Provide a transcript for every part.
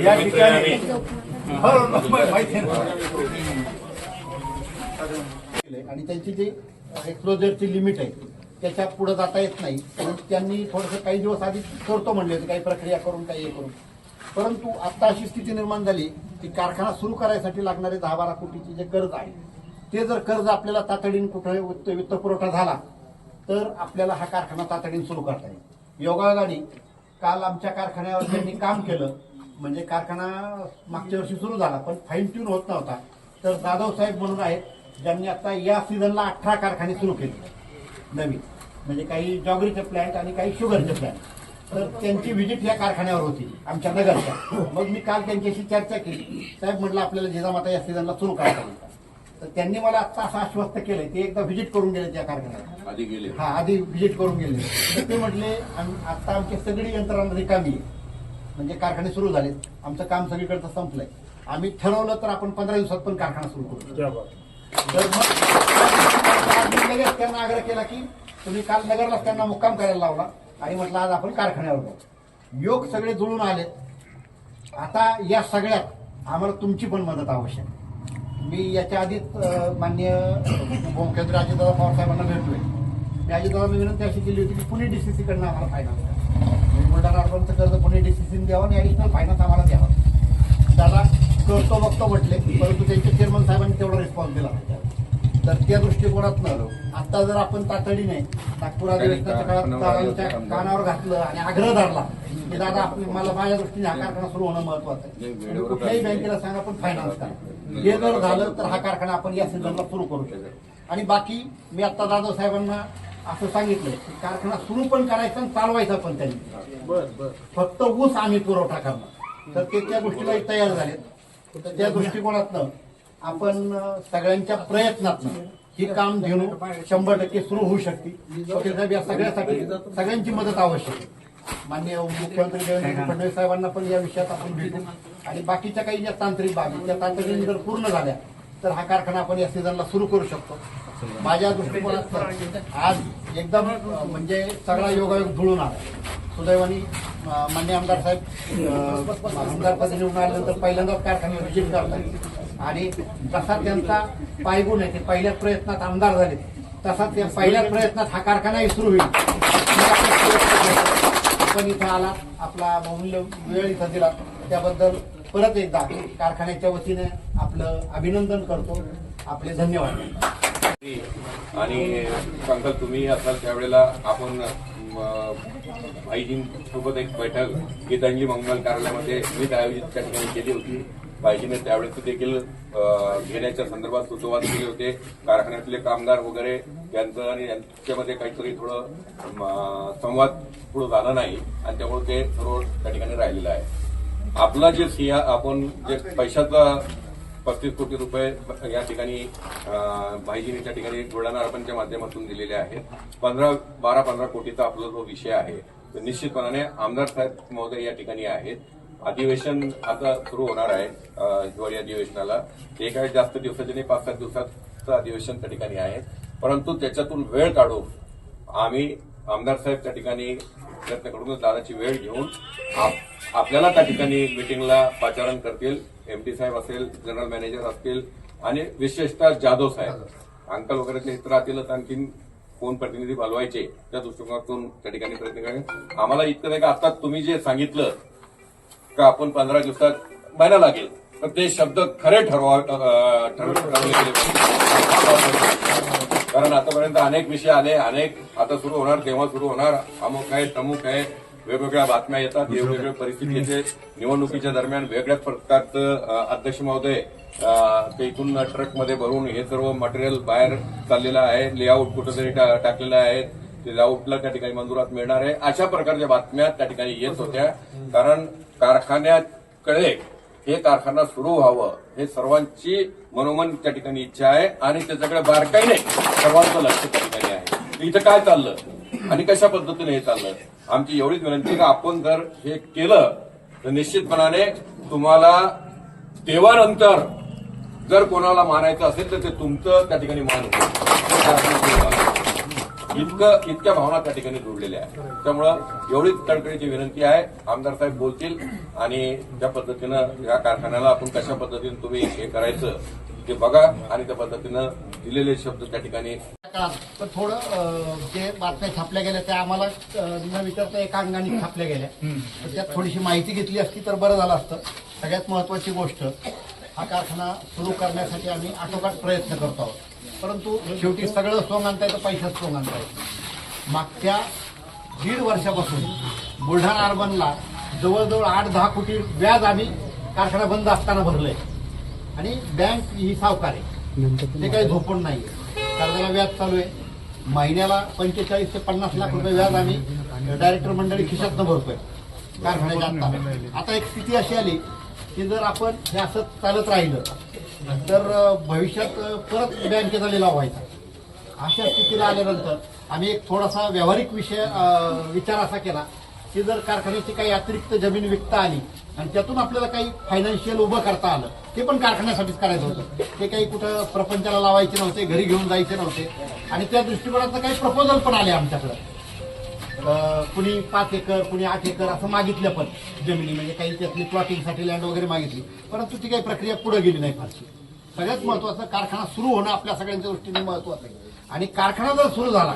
या ठिकाणी. आणि त्यांची जी एक्सप्लोजरची लिमिट आहे त्याच्या पुढे जाता येत नाही. परंतु त्यांनी थोडंसं काही दिवस आधी करतो म्हणले होते काही प्रक्रिया करून काही हे करून. परंतु आता अशी स्थिती निर्माण झाली की कारखाना सुरू करायसाठी लागणारे दहा बारा कोटीचे जे कर्ज आहे ते जर कर्ज आपल्याला तातडीने कुठे वित्त वित्त पुरवठा झाला तर आपल्याला हा कारखाना तातडीने सुरू करता येईल. योगायोगाने काल आमच्या कारखान्यावर त्यांनी काम केलं. म्हणजे कारखाना मागच्या वर्षी सुरू झाला पण फाईन ट्यून होत नव्हता. तर जाधव साहेब म्हणून आहेत ज्यांनी आता या सीझनला अठरा कारखाने सुरू केले. नवीन. म्हणजे काही जॉगरीचे प्लॅन्ट आणि काही शुगरचे प्लॅन्ट तर त्यांची व्हिजिट या कारखान्यावर होती आमच्या नगरच्या. मग मी काल त्यांच्याशी चर्चा केली. साहेब म्हटलं आपल्याला जिजामाता या सीझनला सुरू करायचा होता तर त्यांनी मला आता असं आश्वस्त केलंय ते एकदा व्हिजिट करून गेले त्या कारखान्यात आधी गेले. हा आधी व्हिजिट करून गेले. ते म्हटले आता आमची सगळी यंत्रणा रिकामी आहे. म्हणजे कारखाने सुरू झाले. आमचं काम सगळीकडचं संपलंय. आम्ही ठरवलं तर आपण पंधरा दिवसात पण कारखाना सुरू करू. तर मग लगेच त्यांना आग्रह केला की तुम्ही काल नगरला त्यांना मुक्काम करायला लावला. आणि म्हटलं आज आपण कारखान्यावर जाऊ. योग सगळे जुळून आले. आता या सगळ्यात आम्हाला तुमची पण मदत आवश्यक आहे. मी याच्या आधीच अं, माननीय उपमुख्यमंत्री अजितदादा पवार साहेबांना भेटलोय. मी अजितदादा विनंती अशी केली होती की पुणे डीसीसी कडनं आम्हाला फायनान्स बुलढाणा कर्ज पुणे डीसीसीने द्यावं आणि ऍडिशनल फायनान्स आम्हाला द्यावा. त्याला करतो बघतो म्हटले परंतु त्यांच्या चेअरमन साहेबांनी तेवढा रिस्पॉन्स दिला. तर त्या दृष्टिकोनातनं आता जर आपण तातडीने नागपूर अधिवेशनाच्या काळात दादांच्या कानावर घातलं आणि आग्रह धरला की दादा आपली मला माझ्या दृष्टीने हा कारखाना सुरू होणं महत्वाचं आहे. कुठल्याही बँकेला सांगा पण फायनान्स करा. हे जर झालं तर हा कारखाना आपण या सीझनला सुरू करू शकतो. आणि बाकी मी आता दादा साहेबांना असं सांगितलं. की कारखाना सुरू पण करायचा आणि चालवायचा पण त्यांनी. फक्त ऊस आम्ही पुरवठा करणार. तर ते त्या गोष्टीलाही तयार झालेत. तर त्या दृष्टिकोनातनं आपण सगळ्यांच्या प्रयत्नातनं ही काम घेऊन शंभर टक्के सुरू होऊ शकते. साहेब या सगळ्यासाठी सगळ्यांची मदत आवश्यक आहे. माननीय मुख्यमंत्री देवेंद्र फडणवीस साहेबांना पण या विषयात आपण भेटू. आणि बाकीच्या काही ज्या तांत्रिक बाबी त्या तांत्रिक जर पूर्ण झाल्या तर हा कारखाना आपण या सीझनला सुरू करू शकतो. माझ्या दृष्टिकोनात आज एकदम म्हणजे सगळा योगायोग धुळून आला. सुदैवानी अं, मान्य आमदार साहेब अं, आमदार निवडून आल्यानंतर पहिल्यांदाच कारखाने व्हिजिट करतात. आणि जसा त्यांचा पायगुण आहे ते पहिल्याच प्रयत्नात आमदार झाले तसा त्या पहिल्याच प्रयत्नात हा कारखानाही सुरू होईल. आपण इथं आला आपला बहुमूल्य वेळ इथं दिला. त्याबद्दल परत एकदा कारखान्याच्या वतीने आपलं अभिनंदन करतो. आपले धन्यवाद. आणि पंकज तुम्ही असाल त्यावेळेला आपण भाईजींसोबत एक बैठक गीतांजली मंगल कार्यालयामध्ये मीच आयोजित त्या ठिकाणी केली होती. भाईजीने त्यावेळेस देखील घेण्याच्या संदर्भात सुतोवाद केले होते. कारखान्यातले कामगार वगैरे यांचं आणि यांच्यामध्ये काहीतरी थोडं संवाद पुढे झाला नाही आणि त्यामुळे ते सर्व त्या ठिकाणी राहिलेलं आहे. आपला जे सिया आपण जे पैशाचा पस्तीस कोटी रुपये या ठिकाणी भाईजीनीच्या ठिकाणी बुलढाणा अर्बनच्या माध्यमातून दिलेले आहेत. पंधरा बारा पंधरा कोटीचा आपला जो विषय आहे तो निश्चितपणाने आमदार साहेब महोदय या ठिकाणी आहेत. अधिवेशन आता सुरू होणार आहे हिवाळी अधिवेशनाला. ते काय जास्त दिवसाचे नाही पाच सात दिवसाचं अधिवेशन त्या ठिकाणी आहे. परंतु त्याच्यातून वेळ काढून आम्ही आमदार साहेब त्या ठिकाणी प्रयत्न करूनच दादाची वेळ घेऊन आप- आपल्याला त्या ठिकाणी मिटिंगला पाचारण करतील. एमडी साहेब असेल जनरल मॅनेजर असतील आणि विशेषतः जाधव साहेब. अंकल वगैरे ते इतर राहतीलच आणखीन कोण प्रतिनिधी बोलवायचे त्या दृष्टिकोनातून त्या ठिकाणी प्रयत्न करेल आम्हाला इतकं नाही का आता तुम्ही जे सांगितलं का आपण पंधरा दिवसात महिना लागेल तर ते शब्द खरे ठरवा ठरवले गेले कारण आतापर्यंत अनेक विषय आले अनेक आता सुरू होणार तेव्हा सुरू होणार अमुक आहे तमुक आहे. वेगवेगळ्या बातम्या येतात. वेगवेगळ्या परिस्थिती येते निवडणुकीच्या दरम्यान वेगळ्या प्रकारचं अध्यक्ष महोदय ते इथून ट्रकमध्ये भरून हे सर्व मटेरियल बाहेर चाललेलं आहे. लेआउट कुठेतरी टाकलेलं आहे. ते लेआउटला त्या ठिकाणी मंजुरात मिळणार आहे. अशा प्रकारच्या बातम्या त्या ठिकाणी येत होत्या. कारण कारखान्याकडे हे कारखाना सुरू व्हावं हे सर्वांची मनोमन त्या ठिकाणी इच्छा आहे आणि त्याच्याकडे बारकाईने सर्वांचं लक्ष त्या ठिकाणी आहे. इथं काय चाललं आणि कशा पद्धतीने हे चाललं? आमची एवढीच विनंती का आपण जर हे केलं तर निश्चितपणाने तुम्हाला देवानंतर जर कोणाला मानायचं असेल तर ते तुमचं त्या ठिकाणी मान होईल इतकं इतक्या भावना त्या ठिकाणी जोडलेल्या आहेत. त्यामुळं एवढीच तडकडीची विनंती आहे. आमदार साहेब बोलतील आणि त्या पद्धतीनं या कारखान्याला आपण कशा पद्धतीनं तुम्ही हे करायचं ते बघा आणि त्या पद्धतीनं दिलेले शब्द त्या ठिकाणी काळात थोडं जे बातम्या छापल्या गेल्या त्या आम्हाला न विचारता एका अंगाने छापल्या गेल्या. तर त्यात थोडीशी माहिती घेतली असती तर बरं झालं असतं. सगळ्यात महत्वाची गोष्ट हा कारखाना सुरू करण्यासाठी आम्ही आटोकाट प्रयत्न करतो आहोत. परंतु शेवटी सगळं सोंग आणता येतं पैशाच सोंग आणता येतं मागच्या दीड वर्षापासून बुलढाणा अर्बनला जवळजवळ आठ दहा कोटी व्याज आम्ही कारखाना बंद असताना भरलंय. आणि बँक ही सावकार आहे. ते काही झोपून नाही कर्जाला व्याज चालू आहे. महिन्याला पंचेचाळीस ते पन्नास लाख रुपये व्याज आम्ही डायरेक्टर मंडळी खिशातनं भरतोय. कारखान्याच्या आता आता एक स्थिती अशी आली की जर आपण हे असं चालत राहिलं तर भविष्यात परत बँकेचा लिलाव व्हायचा. अशा स्थितीला आल्यानंतर आम्ही एक थोडासा व्यावहारिक विषय विचार असा केला ती जर कारखान्याची काही अतिरिक्त जमीन विकता आली आणि त्यातून आपल्याला काही फायनान्शियल उभं करता आलं ते पण कारखान्यासाठीच करायचं होतं. ते काही कुठं प्रपंचाला लावायचे नव्हते घरी घेऊन जायचे नव्हते. आणि त्या दृष्टिकोनातनं काही प्रपोजल पण आले आमच्याकडं. कुणी पाच एकर कुणी आठ एकर असं मागितलं पण जमिनी म्हणजे काही त्यातली प्लॉटिंगसाठी लँड वगैरे मागितली. परंतु ती काही प्रक्रिया पुढे गेली नाही फारशी. सगळ्यात महत्वाचं कारखाना सुरू होणं आपल्या सगळ्यांच्या दृष्टीने महत्वाचं आहे. आणि कारखाना जर सुरू झाला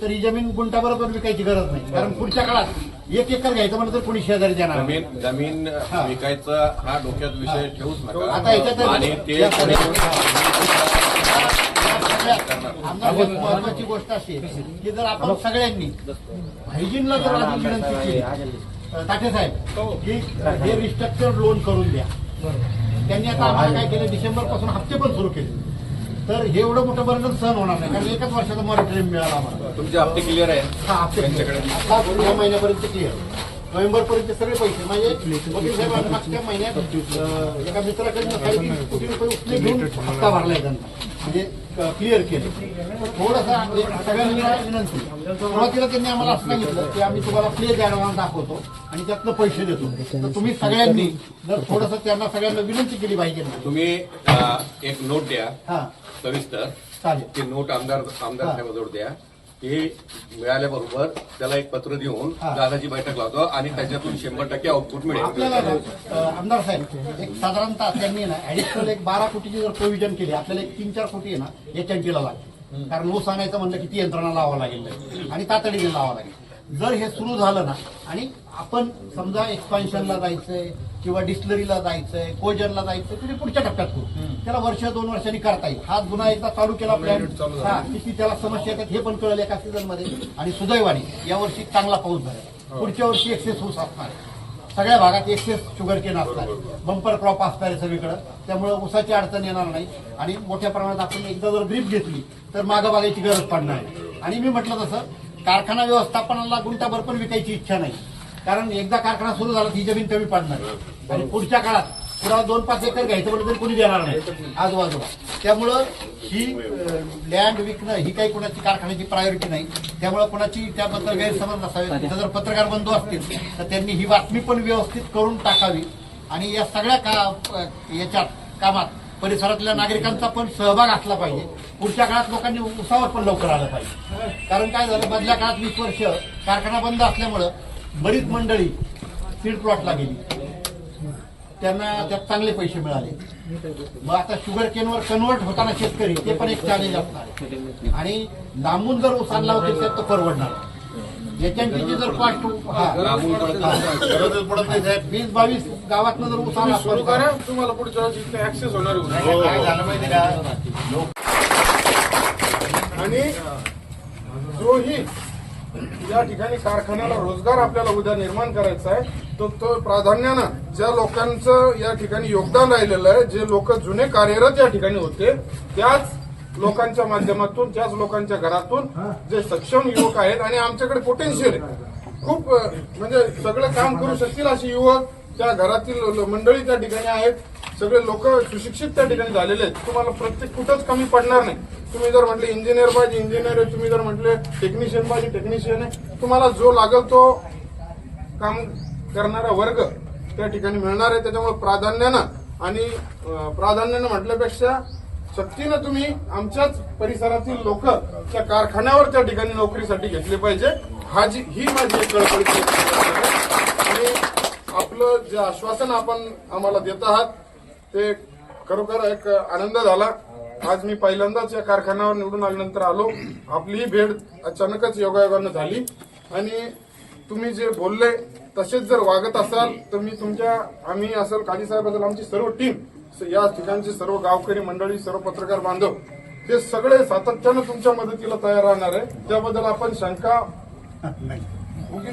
तर ही जमीन गुंटाबरोबर विकायची गरज नाही. कारण पुढच्या काळात एक एकर घ्यायचं म्हणलं तर कोणी शेजारी देणार. जमीन जमीन हा. विकायचा हा डोक्यात विषय ठेवूच आता याच्यात नका आणि ते या सगळ्या- सगळ्यात आमदार एक महत्वाची गोष्ट अशी आहे की जर आपण सगळ्यांनी हायजीनला जर आधी विनंती केली ताठे साहेब की हे रिस्ट्रक्चर लोन करून द्या. त्यांनी आता आम्हाला काय केलं? डिसेंबरपासून हप्ते पण सुरू केले. तर हे एवढं मोठं बर्डन सहन होणार नाही कारण एकाच वर्षाचा मॉनिटरिंग मिळाला आम्हाला. तुमचे हप्ते क्लिअर आहे हा हप्ते त्यांच्याकडे. आता या महिन्यापर्यंत क्लिअर नोव्हेंबर पर्यंत सगळे पैसे म्हणजे वकील मागच्या महिन्यात एका मित्राकडनं कोटी रुपये उचले घेऊन हप्ता भरलाय त्यांना. म्हणजे क्लिअर केलं. थोडंसं सगळ्यांना विनंती. सुरुवातीला त्यांनी आम्हाला असं सांगितलं की आम्ही तुम्हाला प्लेज ऍडव्हान्स दाखवतो आणि त्यातनं पैसे देतो. तर तुम्ही सगळ्यांनी जर थोडंसं त्यांना सगळ्यांना विनंती केली पाहिजे ना. तुम्ही एक नोट द्या. हा. सविस्तर. चालेल. ती नोट आमदार आमदार. साहेबाजवळ द्या. ही मिळाल्याबरोबर त्याला एक पत्र देऊन. दादाची बैठक लावतो आणि त्याच्यातून शंभर टक्के आउटपुट आपल्याला मिळेल. ना, अ, आमदार साहेब एक साधारणतः त्यांनी ना ऍडिशनल एक बारा कोटीची जर प्रोव्हिजन केली आपल्याला एक तीन चार कोटी आहे ना एच एन टीला लागते कारण ऊस आणायचं म्हणलं किती यंत्रणा लावावं लागेल. आणि तातडीने लावावं लागेल. जर हे सुरू झालं ना आणि आपण समजा एक्सपान्शनला जायचंय किंवा डिस्लरीला जायचंय कोजनला जायचंय तरी पुढच्या टप्प्यात करू त्याला वर्ष दोन वर्षांनी करता येईल. हा गुन्हा एकदा चालू केला प्लॅन हा किती त्याला समस्या येतात हे पण कळलं एका सीझनमध्ये आणि सुदैवाने यावर्षी चांगला पाऊस झाला. पुढच्या वर्षी एक्सेस ऊस असणार. आहे. सगळ्या भागात एक्सेस शुगर केन असणार. बंपर क्रॉप असणार आहे सगळीकडे. त्यामुळे ऊसाची अडचण येणार नाही. आणि मोठ्या प्रमाणात आपण एकदा जर ग्रीप घेतली तर मागं बघायची गरज पडणार आणि मी म्हटलं तसं कारखाना व्यवस्थापनाला गुंटाभर पण विकायची इच्छा नाही. कारण एकदा कारखाना सुरू झाला ही जमीन कमी पडणार. आणि पुढच्या काळात पुन्हा दोन पाच एकर घ्यायचं म्हणलं तरी कोणी देणार नाही. आजूबाजूला. त्यामुळं ही लँड विकणं ही काही कोणाची कारखान्याची प्रायोरिटी नाही. त्यामुळे कोणाची त्याबद्दल गैरसमज नसावे तिथं जर पत्रकार बंधू असतील तर त्यांनी ही बातमी पण व्यवस्थित करून टाकावी. आणि या सगळ्या का याच्यात कामात परिसरातल्या नागरिकांचा पण सहभाग असला पाहिजे. पुढच्या काळात लोकांनी उसावर पण लवकर आलं पाहिजे. कारण काय झालं? मधल्या काळात वीस वर्ष कारखाना बंद असल्यामुळं बरीच मंडळी सीड प्लॉटला गेली. त्यांना त्यात चांगले पैसे मिळाले. मग आता शुगर केनवर कन्वर्ट होताना शेतकरी ते पण एक चॅलेंज असणार आणि लांबून जर ऊस आणला होता तर तो परवडणार. याच्याची जर पडत गरजच पडत नाही. साहेब. वीस बावीस गावातनं जर ऊस आला सुरू करा तुम्हाला पुढच्या वर्षी इथे ऍक्सेस होणार आहे. काय झालं माहिती का? आणि जोही या ठिकाणी कारखान्याला रोजगार आपल्याला उद्या निर्माण करायचा आहे तो तो प्राधान्यानं ज्या लोकांचं या ठिकाणी योगदान राहिलेलं आहे जे लोक जुने कार्यरत या ठिकाणी होते त्याच लोकांच्या माध्यमातून त्याच लोकांच्या घरातून जे सक्षम युवक आहेत आणि आमच्याकडे पोटेन्शियल खूप म्हणजे सगळं काम करू शकतील असे युवक त्या घरातील मंडळी त्या ठिकाणी आहेत. सगळे लोक सुशिक्षित त्या ठिकाणी झालेले आहेत. तुम्हाला प्रत्येक कुठंच कमी पडणार नाही. तुम्ही जर म्हटले इंजिनियर पाहिजे इंजिनियर आहे. तुम्ही जर म्हटले टेक्निशियन पाहिजे टेक्निशियन आहे. तुम्हाला जो लागेल तो काम करणारा वर्ग त्या ठिकाणी मिळणार आहे. त्याच्यामुळे प्राधान्यानं आणि प्राधान्यानं म्हटल्यापेक्षा सक्तीनं तुम्ही आमच्याच परिसरातील लोक त्या कारखान्यावर त्या ठिकाणी नोकरीसाठी घेतले पाहिजे. हा जी ही माझी एक कळकळीची आणि आपलं जे आश्वासन आपण आम्हाला देत आहात ते खरोखर एक आनंद झाला. आज मी पहिल्यांदाच या कारखान्यावर निवडून आल्यानंतर आलो. आपली ही भेट अचानकच योगायोगानं झाली. आणि तुम्ही जे बोलले तसेच जर वागत असाल तर मी तुमच्या आम्ही असेल काजी साहेब असेल आमची सर्व टीम या ठिकाणचे सर्व गावकरी मंडळी सर्व पत्रकार बांधव हे सगळे सातत्यानं तुमच्या मदतीला तयार राहणार आहे. त्याबद्दल आपण शंका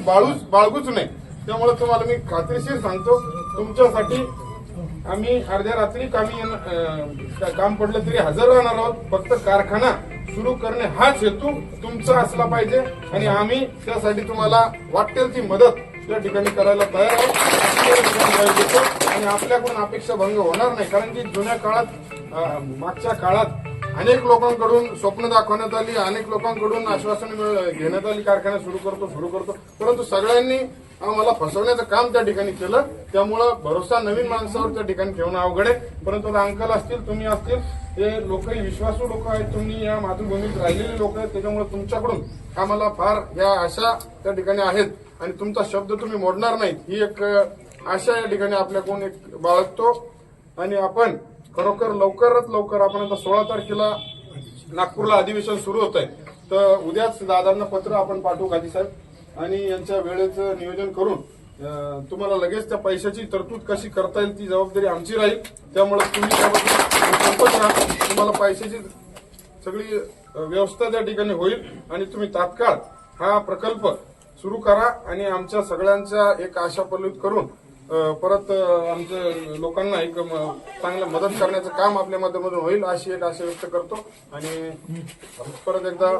बाळूच बाळगूच नाही त्यामुळे तुम्हाला मी खात्रीशीर सांगतो तुमच्यासाठी आम्ही अर्ध्या रात्री कामी काम पडलं तरी हजर राहणार आहोत. फक्त कारखाना सुरू करणे हाच हेतू तुमचा असला पाहिजे आणि आम्ही त्यासाठी तुम्हाला वाटेल ती मदत त्या ठिकाणी करायला तयार आहोत. आणि आपल्याकडून अपेक्षा भंग होणार नाही. कारण की जुन्या काळात मागच्या काळात अनेक लोकांकडून स्वप्न दाखवण्यात आली अनेक लोकांकडून आश्वासन घेण्यात आली कारखाना सुरू करतो सुरू करतो. परंतु सगळ्यांनी आम्हाला फसवण्याचं काम त्या ठिकाणी केलं. त्यामुळं भरोसा नवीन माणसावर त्या ठिकाणी ठेवणं अवघड आहे. परंतु अंकल असतील तुम्ही असतील ते लोकही विश्वासू लोक आहेत. तुम्ही या मातृभूमीत राहिलेले लोक आहेत. त्याच्यामुळे तुमच्याकडून आम्हाला फार या आशा त्या ठिकाणी आहेत. आणि तुमचा शब्द तुम्ही मोडणार नाहीत. ही एक अशा या ठिकाणी आपल्याकडून एक बाळगतो आणि आपण खरोखर लवकरात लवकर आपण आता सोळा तारखेला नागपूरला अधिवेशन सुरू होत आहे तर उद्याच दादांना पत्र आपण पाठवू गाजी साहेब. आणि यांच्या वेळेचं नियोजन करून तुम्हाला लगेच त्या पैशाची तरतूद कशी करता येईल ती जबाबदारी आमची राहील. त्यामुळे तुम्ही राहा. तुम्हाला पैशाची सगळी व्यवस्था त्या ठिकाणी होईल. आणि तुम्ही तात्काळ हा प्रकल्प सुरू करा आणि आमच्या सगळ्यांच्या एक आशा पल्लूत करून परत आमचं आमच्या लोकांना एक चांगलं मदत करण्याचं काम आपल्या माध्यमातून होईल अशी एक आशा व्यक्त करतो. आणि परत एकदा